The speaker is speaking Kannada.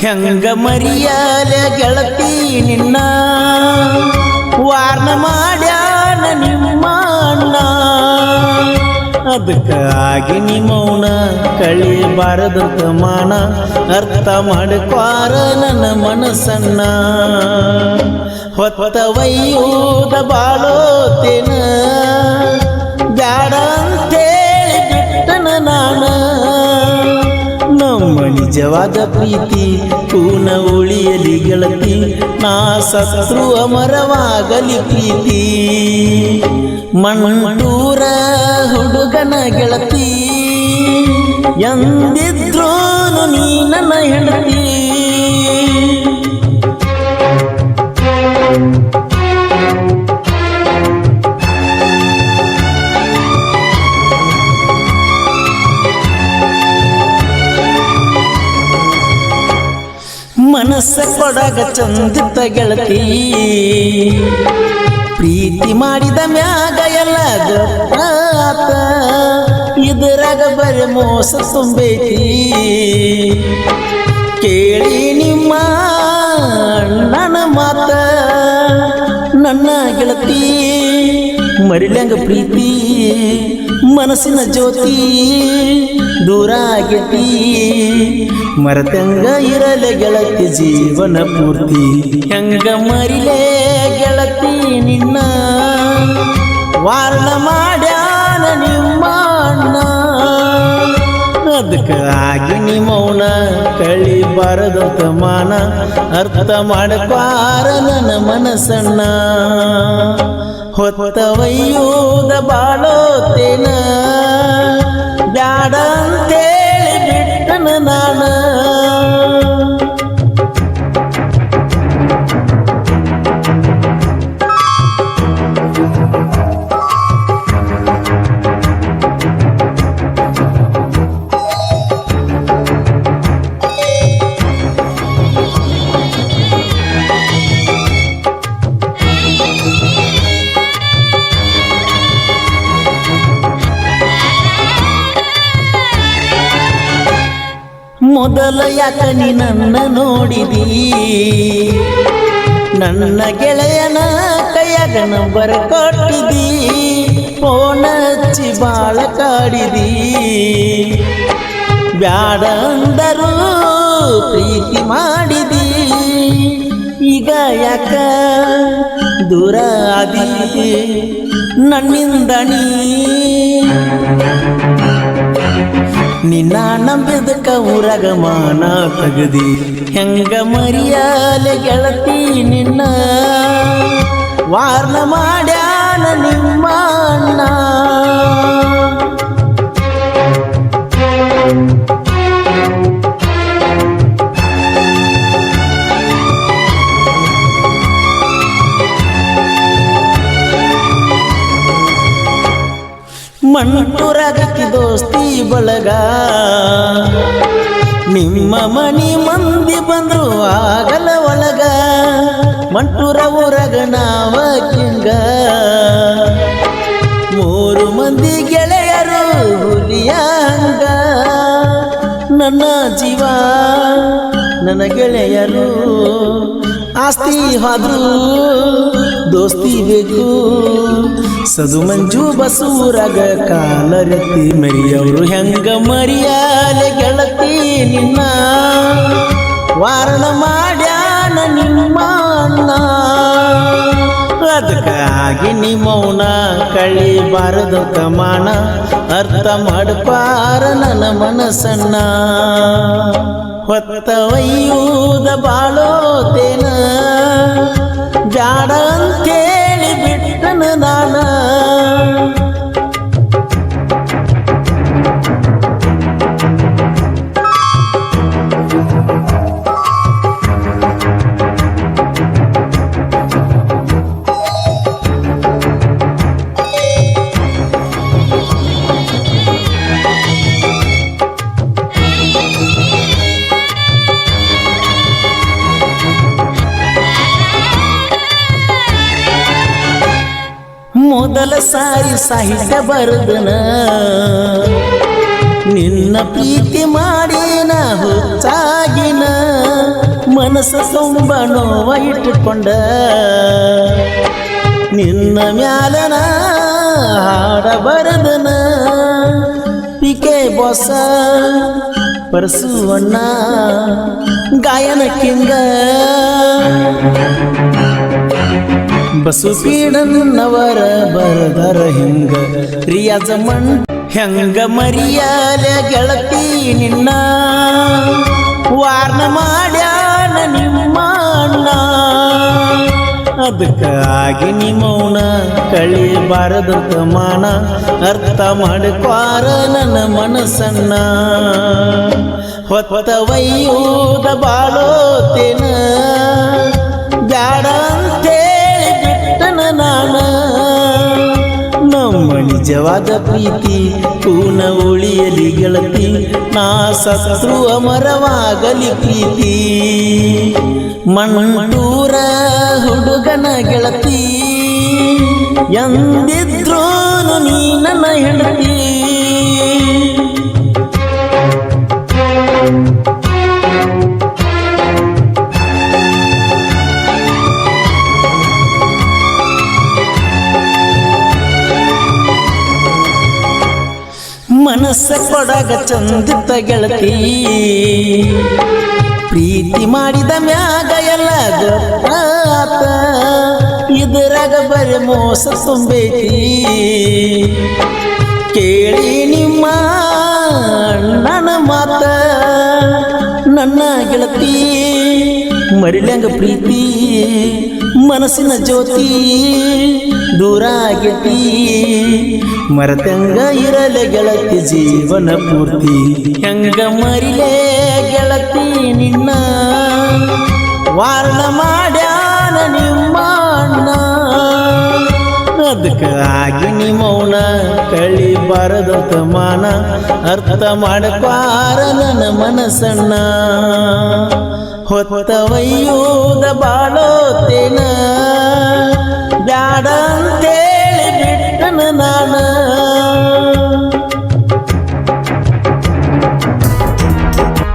ಹೆಂಗ ಮರಿಯಾಲ ಗೆಳತಿ ನಿನ್ನ? ವಾರ್ನ ಮಾಡ್ಯಾನ ನಿಮ್ಮ ಅಣ್ಣ. ಅದಕ್ಕಾಗಿ ನಿಮ್ಮವನ ಮೌನ ಕಳಿಬಾರದಂತ ಮಾನ ಅರ್ಥ ಮಾಡಿಕಾರ ನನ್ನ ಮನಸ್ಸನ್ನ. ಹೊತ್ತ ವೈಯೋದ ಬಾಳೋತೇನ? ಬ್ಯಾಡ ನಿಜವಾದ ಪ್ರೀತಿ ಪೂನ ಉಳಿಯಲಿ ಗೆಳತಿ, ನಾ ಸತ್ರು ಅಮರವಾಗಲಿ ಪ್ರೀತಿ. ಮಣ್ಣೂರ ಹುಡುಗನ ಗೆಳತಿ ಎಂದಿದ್ರೋನು ನೀ ನನ್ನ ಹೆಂಡತಿ. ಮನಸ್ಸ ಕೊಡಗ ಚಂದಿತ್ತ ಗೆಳತಿ. ಪ್ರೀತಿ ಮಾಡಿದ ಮ್ಯಾಗ ಎಲ್ಲ ಗೊತ್ತಾತ ಇದರಾಗ ಬರೆ ಮೋಸ ತುಂಬೈತಿ ಕೇಳಿ ನಿಮ್ಮ ನನ್ನ ಮಾತ. ನನ್ನ ಗೆಳತಿ. ಮರಿಲ್ಯಾಂಗ ಪ್ರೀತಿ, ಮನಸ್ಸಿನ ಜ್ಯೋತಿ ದೂರ ಆಗತಿ ಮರತಂಗ ಇರಲೆ ಗೆಳತಿ ಜೀವನ ಪೂರ್ತಿ. ಹೆಂಗ ಮರಿಲೆ ಗೆಳತಿ ನಿನ್ನ? ವಾರಣ ಮಾಡ್ಯಾನ ನಿಮ್ಮ ಅದಕ್ಕಾಗಿ ನಿಮ್ಮವನ ಮೌನ ಕಳಿಬಾರದಂತ ಮಾನ ಅರ್ಥ ಮಾಡಬಾರ ನನ್ನ ಮನಸ್ಸನ್ನ ಹೊತ್ತ ವೈಯೂದ ಬಾಳೋತೇನ? ಬ್ಯಾಡ ಅಂತೇಳಿ ಬಿಟ್ಟನ ನಾನ ಮೊದಲ ಯಾಕ ನೀ ನನ್ನ ನೋಡಿದಿ. ನನ್ನ ಗೆಳೆಯನ ಕೈಯಾಗ ನಂಬರ್ ಕೊಟ್ಟಿದಿ ಫೋನ್ ಹಚ್ಚಿ ಬಾಳ ಕಾಡಿದಿ. ಬ್ಯಾಡ ಅಂದರು ಪ್ರೀತಿ ಮಾಡಿದಿ. ಈಗ ಯಾಕ ದೂರ ಆದಿ? ನನ್ನಿಂದ ನೀ ನಿನ್ನ ನಂಬಿದಕ್ಕ ಊರಾಗ ಮಾನ ತಗದಿ ಹೆಂಗ ಮರಿಯಾಲೆ ಗೆಳತಿ ನಿನ್ನ ವಾರ್ನ ಮಾಡ್ಯಾನ ನಿಮ್ಮ ಅಣ್ಣ ಮಣ್ಣೂರಾಗತಿ ದೋಸ್ತಿ ಬಳಗ. ನಿಮ್ಮ ಮನಿ ಮಂದಿ ಬಂದ್ರು ಆಗಲ ಒಳಗ. ಮಂಟೂರ ಊರಗ ನಾವ ಕಿಂಗ. ಮೂರು ಮಂದಿ ಗೆಳೆಯರು ಹುಲಿಯಂಗ ನನ್ನ ಜೀವ, ನನ್ನ ಗೆಳೆಯರು. ಆಸ್ತಿ ಹಾದ್ರೂ ದೋಸ್ತಿ ಬೇಕು. ಸದು ಮಂಜು ಬಸೂರಗ ಕಾಲರತಿ ಮರಿಯವರು ಹೆಂಗ ಮರಿಯಾಲೆ ಗೆಳತಿ ನಿನ್ನ? ವಾರಣ ಮಾಡ್ಯಾನ ನಿಮ್ಮ ಅದಕ್ಕಾಗಿ ನಿಮ್ಮವನ ಕಳಿ ಕಳಿಬಾರದು ಕಮಾಣ ಅರ್ಥ ಮಾಡಪಾರ ನನ್ನ ಮನಸ್ಸನ್ನ. ಹೊತ್ತ ಒಯ್ಯೂದ ಬಾಳೋತೇನ? ಸಾರಿ ಸಾಹಿತ್ಯ ಬರೆದನ ನಿನ್ನ ಪ್ರೀತಿ ಮಾಡಿನ ಹುಚ್ಚಾಗಿನ. ಮನಸ್ಸು ತುಂಬ ನೋವ ಇಟ್ಟುಕೊಂಡ. ನಿನ್ನ ಮ್ಯಾಲನ ಹಾಡ ಬರದನ. ಪಿಕೆ ಬೊಸ ಪರಸುವಣ್ಣ, ಗಾಯನ ಕಿಂಗ. ಬಸು ಪೀಡನ್ನವರ ಬರದರ ಹಿಂಗ. ರಿಯಾಜ ಮಣ್ ಹೆಂಗ ಮರಿಯಾಲ ಗೆಳತಿ ನಿನ್ನ. ವಾರ್ನ ಮಾಡ್ಯಾನ ನಿಮ್ಮಣ್ಣ ಅದಕ್ಕಾಗಿ ನಿಮ್ಮವನ ಕಳಿ ಕಳಿಬಾರದಂತ ಮಾನ. ಅರ್ಥ ಮಾಡ್ಕ್ವಾರ ನನ್ನ ಮನಸ್ಸನ್ನ. ಹೊತ್ತ ವೈಯೂದ ಬಾಳೋತೇನ. ಬ್ಯಾಡ ನಿಜವಾದ ಪ್ರೀತಿ ಪೂನ ಉಳಿಯಲಿ ಗೆಳತಿ, ನಾ ಸತ್ರು ಅಮರವಾಗಲಿ ಪ್ರೀತಿ. ಮಣ್ಣೂರ ಹುಡುಗನ ಗೆಳತಿ ಎಂದಿದ್ರೋನು ನೀ ನನ್ನ ಹೆಂಡತಿ. ಮನಸ್ಸ ಕೊಡಗ ಚಂದಿತ್ತ ಗೆಳತಿ. ಪ್ರೀತಿ ಮಾಡಿದ ಮ್ಯಾಗ ಎಲ್ಲ ಗೊತ್ತಾತ. ಇದರಾಗ ಬರೀ ಮೋಸ ತುಂಬೈತಿ ಕೇಳಿ ನಿಮ್ಮ ನನ್ನ ಮಾತ. ನನ್ನ ಗೆಳತಿ. ಮರಿಲ್ಯಾಂಗ ಪ್ರೀತಿ, ಮನಸ್ಸಿನ ಜ್ಯೋತಿ ದೂರ ಆಗತಿ ಮರತಂಗ ಇರಲೆ ಗೆಳತಿ ಜೀವನ ಪೂರ್ತಿ. ಹೆಂಗ ಮರಿಲೆ ಗೆಳತಿ ನಿನ್ನ? ವಾರಣ ಮಾಡ್ಯಾನ ನಿಮ್ಮ ಅದಕ್ಕಾಗಿ ನೀ ಮೌನ ಕಳಿಬಾರದಂತ ಮಾನ ಅರ್ಥ ಮಾಡಕ್ವಾರ ನನ್ನ ಮನಸ್ಸನ್ನ ಹೊತ್ತ ವೈಯೂದ ಬಾಳೋತೇನ? ಬ್ಯಾಡ ಅಂತೇಳಿ ಬಿಟ್ಟನ ನಾನು